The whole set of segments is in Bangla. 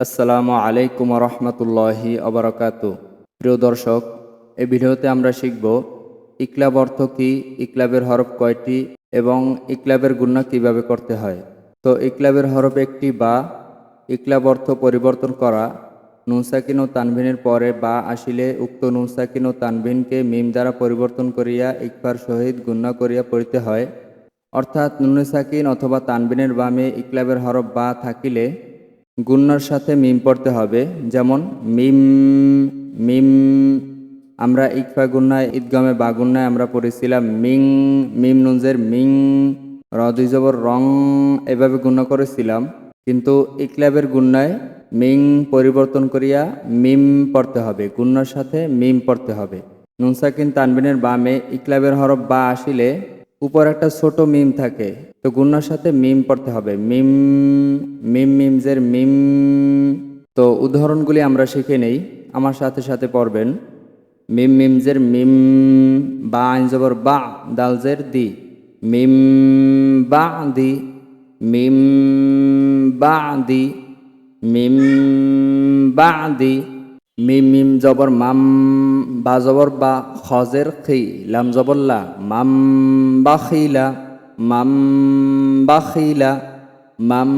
আসসালামু আলাইকুম রহমতুল্লাহি অবরাকাত প্রিয় দর্শক এই ভিডিওতে আমরা শিখব ইকলাব অর্থ কি, ইকলাবের হরফ কয়টি এবং ইকলাবের গুণা কীভাবে করতে হয়। তো ইকলাবের হরফ একটি বা, ইকলাব অর্থ পরিবর্তন করা নুনসাকিন ও তানভিনের পরে বা আসিলে উক্ত নুনসাকিন ও তানভিনকে মিম দ্বারা পরিবর্তন করিয়া ইকবার সহিত গুণা করিয়া পড়িতে হয়। অর্থাৎ নুনে সাকিন অথবা তানবিনের বামে ইকলাবের হরফ বা থাকিলে গুন্নার সাথে মিম পড়তে হবে। যেমন, মিম মিম, আমরা ইকফা গুন্নায় ঈদগামে বা গুন্নায় আমরা পড়েছিলাম মিং, মিম নুনজের মিং, র দুই রং এভাবে গুণ্য করেছিলাম। কিন্তু ইকলাবের গুন্নায় মিং পরিবর্তন করিয়া মিম পড়তে হবে গুন্নার সাথে মিম পড়তে হবে। নুনসাকিন তানবিনের বামে ইকলাবের হরফ বা আসিলে উপর একটা ছোট মিম থাকে। তো গুন্নার সাথে মিম পড়তে হবে। মিম মিম মিমজের মিম। তো উদাহরণগুলি আমরা শিখে নেই। আমার সাথে সাথে পড়বেন। মিম মিমজের মিম, বা আইন জবর বা দালজের দি। মিম বা দি, মিম বা দি, মিম বা দি। মিম মিম জবর, মাম বা জবর বা খজের খি, লাম জবর লা, মাম বাখিলা মাম বাখিলা মাম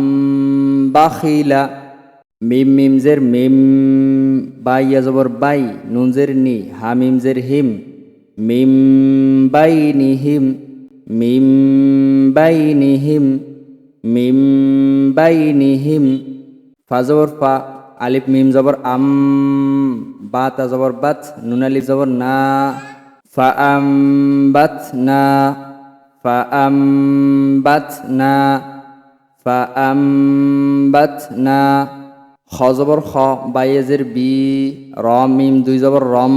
বাখিলা মিম মিমজের মিম বা ইয়া জবর বাই নুনজের নি, হা মিমজের হিম, মিম বাই নি হিম, মিম বাই নি হিম, মিম বাই নি হিম, ফা জবর ফা আলিফ, মিম জবর, আম বা তা জবর, বাত, নুন, আলিফ, জবর, না, ফা, আম, বাত, না, ফা, আম, বাত, না, ফা, আম, বাত, না খ জবর, খ বাইয়েজের বি, র, মিম, দুই জবর, রম,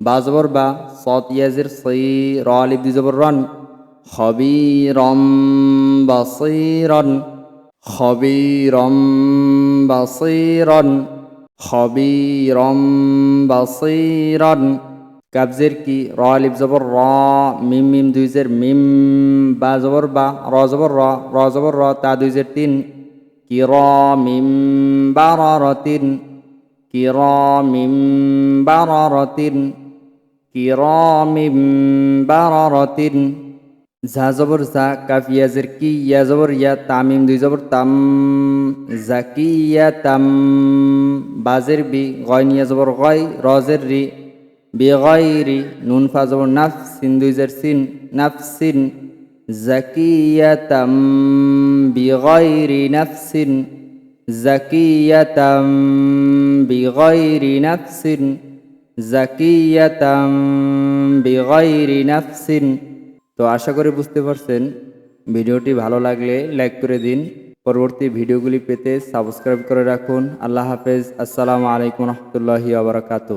বা, জবর, বা সত ইয়াজের সই র, আলিফ, দুই জবর, রন হবি রম বাসিরন খবিরম বাসিরন খবিরম বাসিরন কাবজের কি র আলিফ জবর র মিম মিম দুইজের মিম বা জবর বা র জবর র র জবর র তা দুইজের তিন কিরমিম বারারাতিন কিরমিম বারারাতিন কিরমিম বারারাতিন ঝা জবর ঝা কাফ ইয়াজের কি ইয়া জবর, ইয়া তামিম দুই জবর, তাম জাকিয়া তাম, বাজের বি গয় নিয়া জবর গয়, রজের রি বেগয়রি নুন ফা জবর নাফ সিন দুই জের সিন নাফ সিন জাকি ইয়া তাম বেগয় রি নাফ সিন জাকি ইয়া তাম বেগয় রি জাকিয়াতাম বিগয়রি নাফসিন জাকিয়াতাম বিগয়রি নাফসিন জাকিয়াতাম বিগয়রি নাফসিন। তো আশা করি বুঝতে পারছেন। ভিডিওটি ভালো লাগলে লাইক করে দিন। পরবর্তী ভিডিওগুলি পেতে সাবস্ক্রাইব করে রাখুন। আল্লাহ হাফেজ। আসসালামু আলাইকুম রহমতুল্লাহি আবরাকাতু